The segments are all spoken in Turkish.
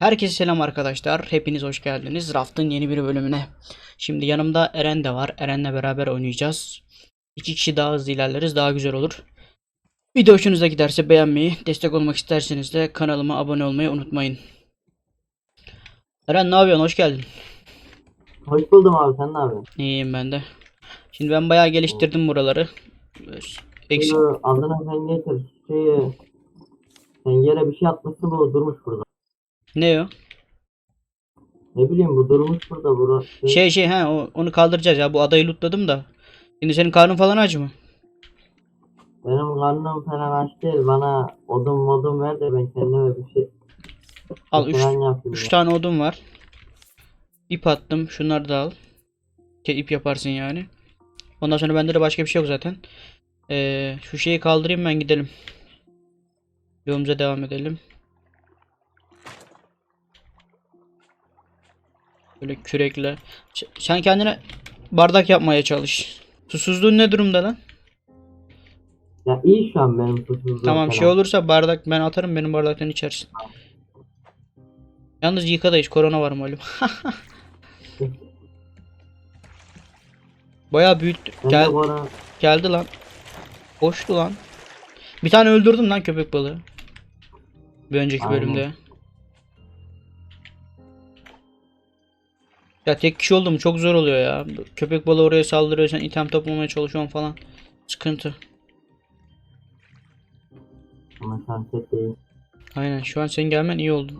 Herkese selam arkadaşlar. Hepiniz hoş geldiniz. Raft'ın yeni bir bölümüne. Şimdi yanımda Eren de var. Eren'le beraber oynayacağız. İki kişi daha hızlı ilerleriz. Daha güzel olur. Video hoşunuza giderse beğenmeyi, destek olmak isterseniz de kanalıma abone olmayı unutmayın. Eren ne yapıyorsun? Hoş geldin. Hoş buldum abi sen ne yapıyorsun? İyiyim ben de. Şimdi ben bayağı geliştirdim buraları. Eksik. Şu adını sen getir. Şeyi sen yere bir şey atmışsın bu durmuş burada. Ne o? Ne bileyim bu durmuş burada bura. Şey şey he o- onu kaldıracağız ya. Bu adayı lootladım da. Şimdi senin karnın falan aç mı? Benim karnım falan aç değil. Bana odun modun ver de ben kendime bir şey Al 3 falan yapayım. 3 ya. tane odun var. İp attım. Şunları da al. Ki ip yaparsın yani. Ondan sonra bende de başka bir şey yok zaten. Ee, şu şeyi kaldırayım ben gidelim. Yolumuza devam edelim. Böyle kürekle. Sen kendine bardak yapmaya çalış. Susuzluğun ne durumda lan? Ya iyi şu an benim susuzluğum Tamam falan. şey olursa bardak ben atarım benim bardaktan içersin. Yalnız yıka da iç korona var malum. Bayağı büyüttü. Gel, geldi lan. Boştu lan. Bir tane öldürdüm lan köpek balığı. Bir önceki Aynen. bölümde. Ya tek kişi oldum çok zor oluyor ya. Köpek balığı oraya saldırıyor sen item toplamaya çalışıyorsun falan. Sıkıntı. ama sen tek değil. Aynen şu an senin gelmen iyi oldu.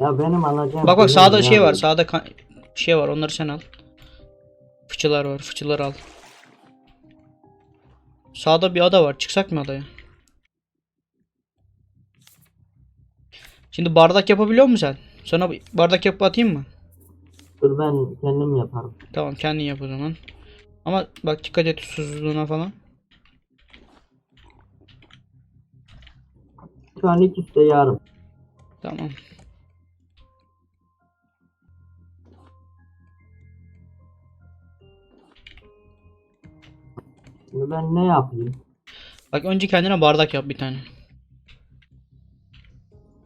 Ya benim alacağım. Bak bak sağda şey var. Sağda şey var. Onları sen al. Fıçılar var. Fıçıları al. Sağda bir ada var. Çıksak mı adaya? Şimdi bardak yapabiliyor musun sen? Sana bardak yapıp atayım mı? Dur ben kendim yaparım. Tamam kendin yap o zaman. Ama bak dikkat et susuzluğuna falan. Şu an ikisi de yarım. Tamam. Şimdi ben ne yapayım? Bak önce kendine bardak yap bir tane.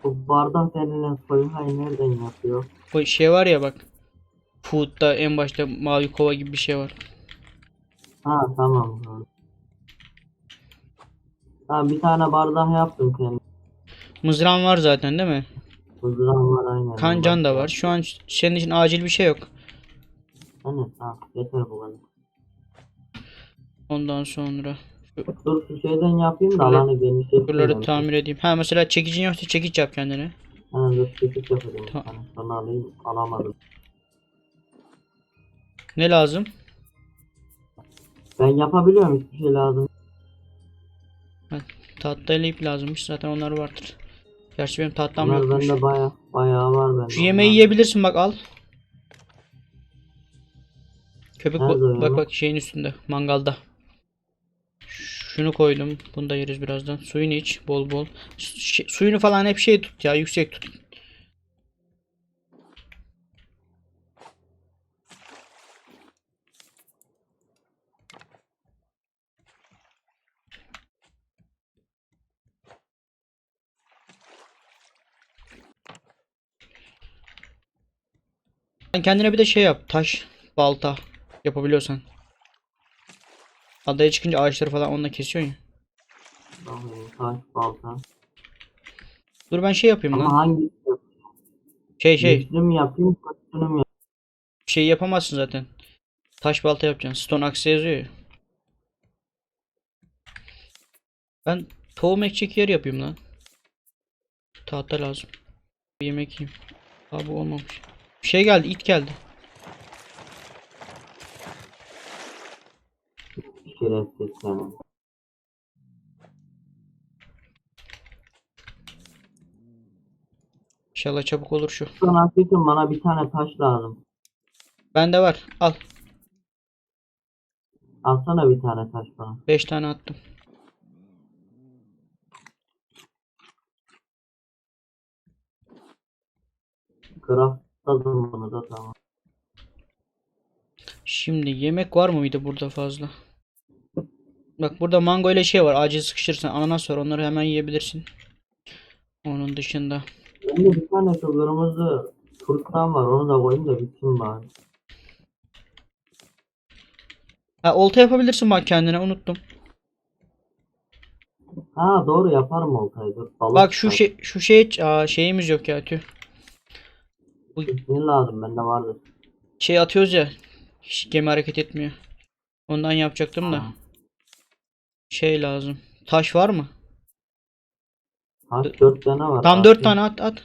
Bu bardak denilen soyunmayı nereden yapıyor? O şey var ya bak. Food'da en başta mavi kova gibi bir şey var. Ha tamam. Tamam bir tane bardak yaptım kendim. Mızrağın var zaten değil mi? Huzuram var aynen. Kancan da var. Şu an senin için acil bir şey yok. Aynen tamam yeter bu kadar. Ondan sonra Dur şu şeyden yapayım da alanı genişleteyim. buraları tamir edeyim. Ha mesela çekicin yoksa çekiç yap kendine. Hemen dur çekiç yapacağım. Tamam. Sonra alayım alamadım. Ne lazım? Ben yapabiliyorum hiçbir şey lazım. Tahta ip lazımmış. Zaten onlar vardır. Gerçi benim tahtam Bunlar yokmuş. bende baya bayağı var bende. Şu yemeği Onlar- yiyebilirsin bak al. Köpek Nerede o ba- bak yemek? bak şeyin üstünde mangalda. Şunu koydum. Bunu da yeriz birazdan. Suyunu iç bol bol. Ş- suyunu falan hep şey tut ya yüksek tut. Sen kendine bir de şey yap. Taş, balta yapabiliyorsan. Adaya çıkınca ağaçları falan onunla kesiyorsun ya. Tamam, Taş, balta. Dur ben şey yapayım Ama lan. yapayım? Şey şey Güçlü mü yapayım, kötü mü yapayım? şey yapamazsın zaten. Taş balta yapacaksın. Stone axe yazıyor ya. Ben tohum ekecek yer yapayım lan. Tahta lazım. Bir yemek yiyeyim. Abi olmamış. Bir şey geldi, it geldi. İnşallah çabuk olur şu. Son haklısın bana bir tane taş lazım. Bende var. Al. Alsana bir tane taş bana. 5 tane attım. Craftladım bunu da tamam. Şimdi yemek var mıydı burada fazla? Bak burada mango ile şey var. Acil sıkışırsan ananas var. Onları hemen yiyebilirsin. Onun dışında Bende bir tane şu kırmızı var onu da koyayım da bitsin bari. Ha olta yapabilirsin bak kendine unuttum. Ha doğru yaparım oltayı dur. Bak şu şey şu şey aa, şeyimiz yok ya tüh. Ne lazım bende vardır. Şey atıyoruz ya. hiç Gemi hareket etmiyor. Ondan yapacaktım da. Ha. Şey lazım. Taş var mı? Kaç dört tane var. Tam dört tane at at.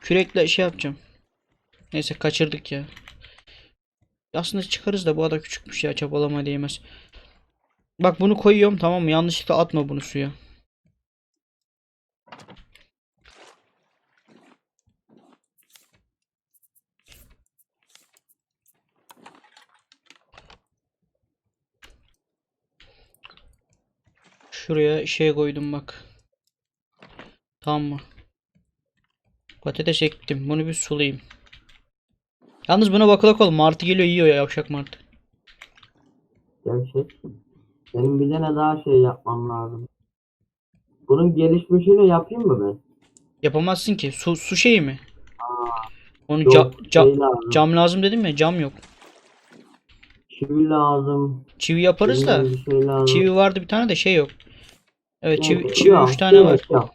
Kürekle şey yapacağım. Neyse kaçırdık ya. Aslında çıkarız da bu ada küçükmüş ya çabalama değmez. Bak bunu koyuyorum tamam mı? Yanlışlıkla atma bunu suya. Şuraya şey koydum bak. Tamam mı? Patates ektim. Bunu bir sulayayım. Yalnız buna bakılak ol. Martı geliyor yiyor ya yavşak martı. Gerçek. Benim bir tane daha şey yapmam lazım. Bunun gelişmişini yapayım mı ben? Yapamazsın ki. Su, su şeyi mi? Onu Yok, ca- ca- şey lazım. cam lazım dedim ya cam yok. Çivi lazım. Çivi yaparız da. bilmem Bir şey lazım. Çivi vardı bir tane de şey yok. Evet çivi, Yok, çivi yok, 3 tane var. gerek Yok.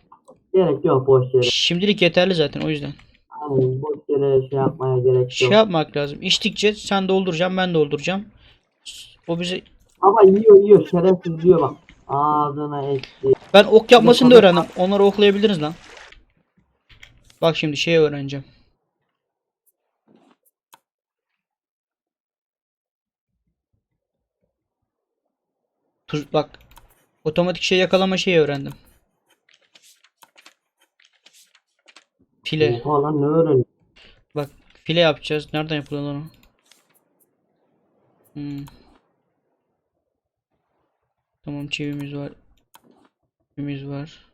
Gerek yok boş yere. Şimdilik yeterli zaten o yüzden. Hani boş yere şey yapmaya gerek Şey yok. yapmak lazım. İçtikçe sen dolduracağım ben dolduracağım. O bize Ama yiyor yiyor şerefsiz diyor bak. Ağzına etti. ben ok yapmasını da öğrendim. Onları oklayabiliriz lan. Bak şimdi şey öğreneceğim. Tuz bak. Otomatik şey yakalama şeyi öğrendim. File. Oha lan ne öğreniyor? Bak file yapacağız. Nereden yapılıyor lan o? Hmm. Tamam çivimiz var. Çivimiz var.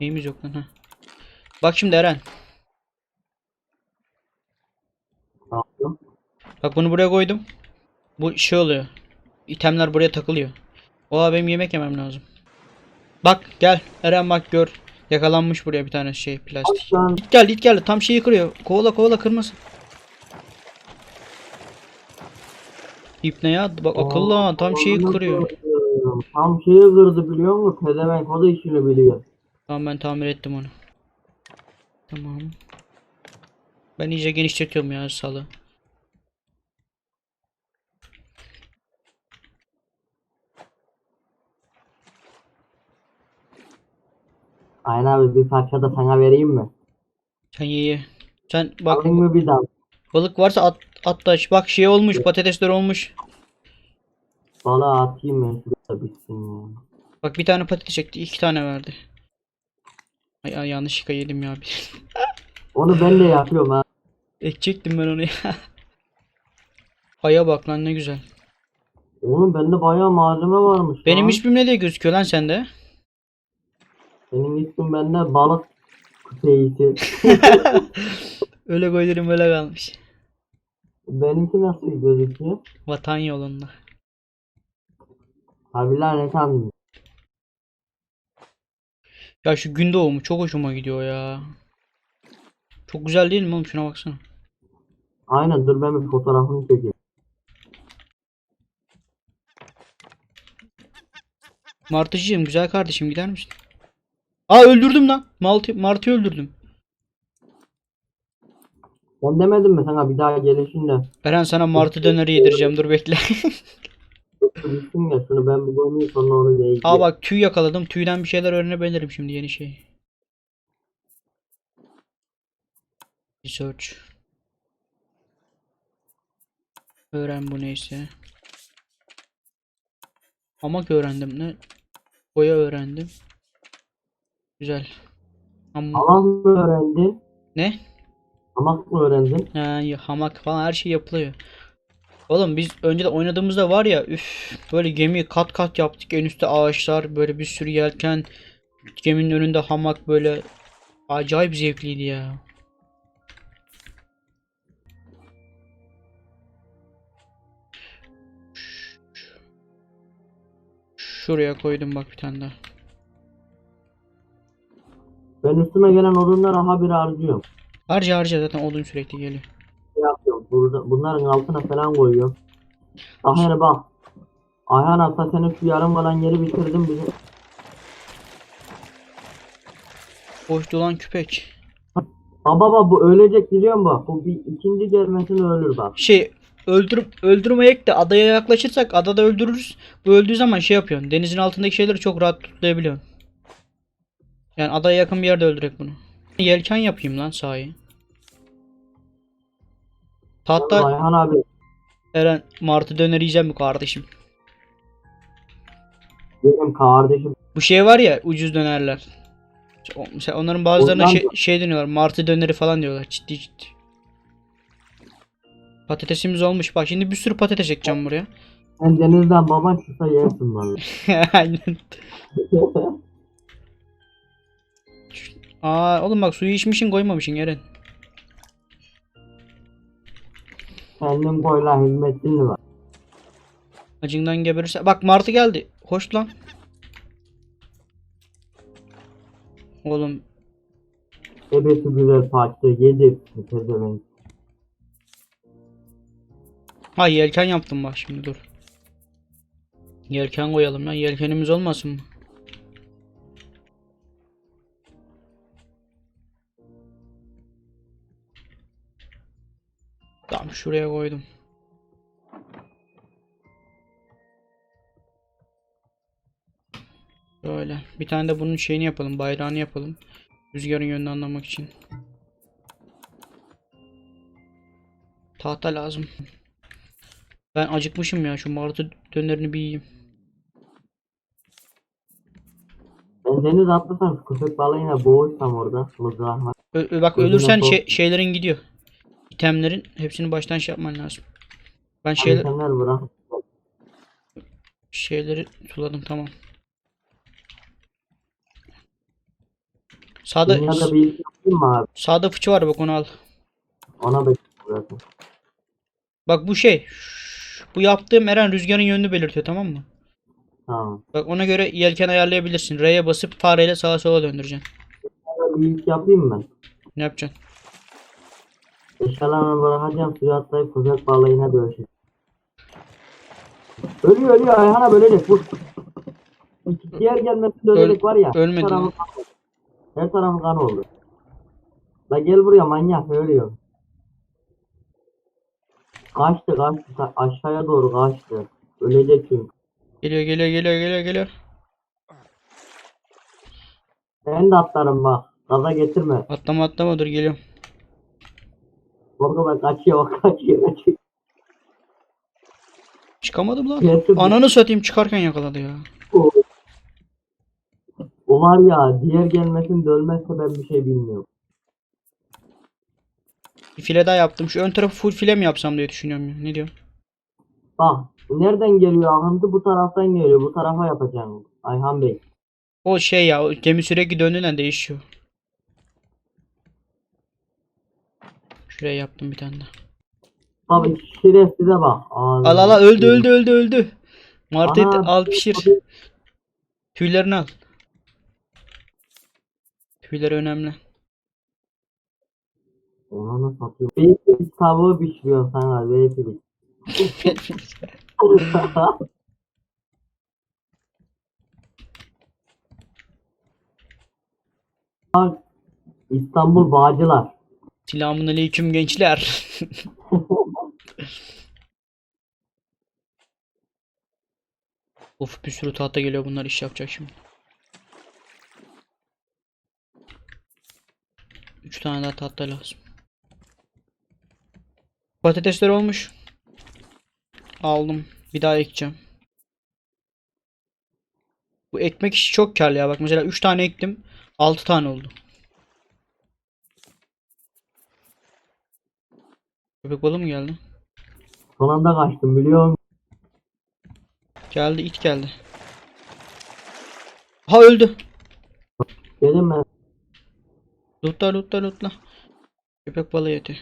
Neyimiz yok lan ha. Bak şimdi Eren. Ne yapıyor? Bak bunu buraya koydum. Bu şey oluyor. İtemler buraya takılıyor. Oha benim yemek yemem lazım. Bak gel Eren bak gör. Yakalanmış buraya bir tane şey plastik. Şu an Git gel git gel tam şeyi kırıyor. Kovala kovala kırmasın. İp ne ya? Bak akıllı ha tam şeyi kırıyor. Tam şeyi kırdı biliyor musun? Pedevenk o da işini biliyor. Tamam ben tamir ettim onu. Tamam. Ben iyice genişletiyorum ya salı. Aynen abi bir parça da sana vereyim mi? Sen ye ye. Sen bak Alayım mı bir dal? balık varsa at, at aç. Bak şey olmuş patatesler olmuş. Balığı atayım ben şurada bitsin ya. Bak bir tane patates çekti iki tane verdi. Ay, ay yanlışlıkla yedim ya. Onu ben de yapıyorum ha. Ekecektim ben onu ya. Aya bak lan ne güzel. Oğlum bende bayağı malzeme varmış Benim lan. ne diye gözüküyor lan sende? Benim ismim bende balık küpeğisi. Öyle koyduğum öyle kalmış. Benimki nasıl gözüküyor? Vatan yolunda. Abiler ne sandın? Ya şu gün doğumu çok hoşuma gidiyor ya. Çok güzel değil mi oğlum? Şuna baksana. Aynen dur ben bir fotoğrafını çekeyim. Martıcığım güzel kardeşim gider misin? Aa öldürdüm lan. Martı, Martı'yı öldürdüm. Ben demedim mi sana bir daha gelişinde? Eren sana martı döneri yedireceğim dur bekle. Bitsin ya şunu ben bir koyayım sonra onu da Aa bak tüy yakaladım. Tüyden bir şeyler öğrenebilirim şimdi yeni şey. Research. Öğren bu neyse. Hamak öğrendim ne? Boya öğrendim. Güzel. Ama Hamak mı öğrendin? ne? Hamak mı öğrendin? Ya hamak falan her şey yapılıyor. Oğlum biz önceden oynadığımızda var ya üf böyle gemi kat kat yaptık en üstte ağaçlar böyle bir sürü yelken geminin önünde hamak böyle acayip zevkliydi ya. Şuraya koydum bak bir tane daha. Ben üstüme gelen odunları ha bir harcıyorum. Harca harca zaten odun sürekli geliyor. Şey yapıyorum. Burada, bunların altına falan koyuyorum. Yani bak. Ayhan hatta senin şu yarım kalan yeri bitirdim bizi. Boş dolan küpek. Aa baba bu ölecek biliyor musun? Bu bir ikinci gelmesini ölür bak. Şey öldürüp öldürmeyek de adaya yaklaşırsak adada öldürürüz. Bu öldüğü zaman şey yapıyorsun. Denizin altındaki şeyleri çok rahat tutlayabiliyorsun. Yani adaya yakın bir yerde öldürek bunu. Yelken yapayım lan sahi. Tahta Ayhan abi Eren martı döner yiyeceğim mi kardeşim? benim kardeşim. Bu şey var ya ucuz dönerler. Mesela onların bazılarına Ondan şey, mı? şey deniyorlar. Martı döneri falan diyorlar. Ciddi ciddi. Patatesimiz olmuş. Bak şimdi bir sürü patates ekeceğim buraya. Sen denizden baban çıksa yersin valla. Aynen. Aa oğlum bak suyu içmişin koymamışsın Eren. Kendin koyla hizmetçin mi var? Acından geberirse. Bak martı geldi. Hoş lan. Oğlum Ebesi güzel parça yedi. Ha yelken yaptım bak şimdi dur. Yelken koyalım lan. Yelkenimiz olmasın mı? Şuraya koydum. Böyle. Bir tane de bunun şeyini yapalım. Bayrağını yapalım. Rüzgarın yönünü anlamak için. Tahta lazım. Ben acıkmışım ya. Şu martı dönerini bir yiyeyim. Ben deniz atlasam köpek balığıyla boğuşsam orada. Bak ölürsen şey- şeylerin gidiyor. İtemlerin hepsini baştan şey yapman lazım. Ben şeyler şeyleri suladım tamam. Sağda sağda fıçı var bak onu al. Ona bekliyorum. Bak bu şey. Bu yaptığım Eren rüzgarın yönünü belirtiyor tamam mı? Tamam. Bak ona göre yelken ayarlayabilirsin. R'ye basıp fareyle sağa sola döndüreceksin. Bir yapayım mı? Ne yapacaksın? Eşyalarını bırakacağım suya atlayıp köpek balığına dövüşeceğim. Ölüyor ölüyor Ayhan'a bölecek vur. Diğer gelmesi dönecek var ya. her ölmedi tarafı lan. kan oldu. Her tarafı kan oldu. La gel buraya manyak ölüyor. Kaçtı kaçtı aşağıya doğru kaçtı. Ölecek çünkü. Geliyor geliyor geliyor geliyor geliyor. Ben de atlarım bak. Gaza getirme. Atlama atlama dur geliyorum. Da kaçıyor kaçıyor kaçıyor. Çıkamadım lan. Getirdim. Ananı satayım çıkarken yakaladı ya. O, o var ya diğer gelmesin dölmezse ben bir şey bilmiyorum. Bir file daha yaptım. Şu ön tarafı full file mi yapsam diye düşünüyorum ya. Ne diyorsun? Bak nereden geliyor akıntı bu taraftan geliyor bu tarafa yapacağım Ayhan Bey. O şey ya o gemi sürekli döndüğünden değişiyor. Şuraya yaptım bir tane daha. Abi şerefsize bak. Ağzına Al al al öldü öldü öldü öldü. Martı Ana, al pişir. Tüylerini al. Tüyleri önemli. Ona nasıl satayım? Beyfiliz tavuğu pişiriyor sana beyfiliz. Bak İstanbul Bağcılar. Selamun aleyküm gençler. of bir sürü tahta geliyor bunlar iş yapacak şimdi. Üç tane daha tahta lazım. Patatesler olmuş. Aldım. Bir daha ekeceğim. Bu ekmek işi çok karlı ya. Bak mesela 3 tane ektim. 6 tane oldu. Köpek balığı mı geldi? Son anda kaçtım biliyor musun? Geldi it geldi. Ha öldü. Dedim ben. Lootla lootla lootla. Köpek balığı eti.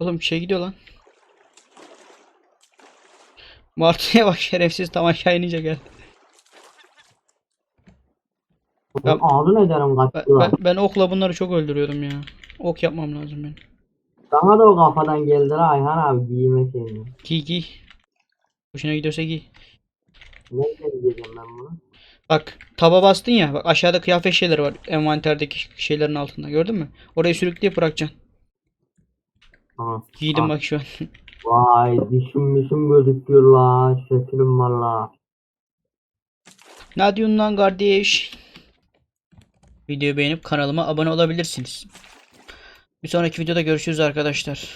Oğlum bir şey gidiyor lan. Martıya bak şerefsiz tam aşağı inince gel. Ben- Ağzın ederim Ben, kaçtılar. ben, ben okla bunları çok öldürüyordum ya. Ok yapmam lazım benim. Daha da o kafadan geldi la Ayhan abi giyme şeyini. Giy giy. Hoşuna gidiyorsa giy. Nereden giyeceğim ben bunu? Bak taba bastın ya. Bak aşağıda kıyafet şeyleri var. Envanterdeki şeylerin altında. Gördün mü? Orayı sürükleyip bırakacaksın. Tamam. Giydim bak şu an. Vay dişim dişim gözüküyor la. Şekilim valla. Ne diyorsun lan kardeş? Videoyu beğenip kanalıma abone olabilirsiniz. Bir sonraki videoda görüşürüz arkadaşlar.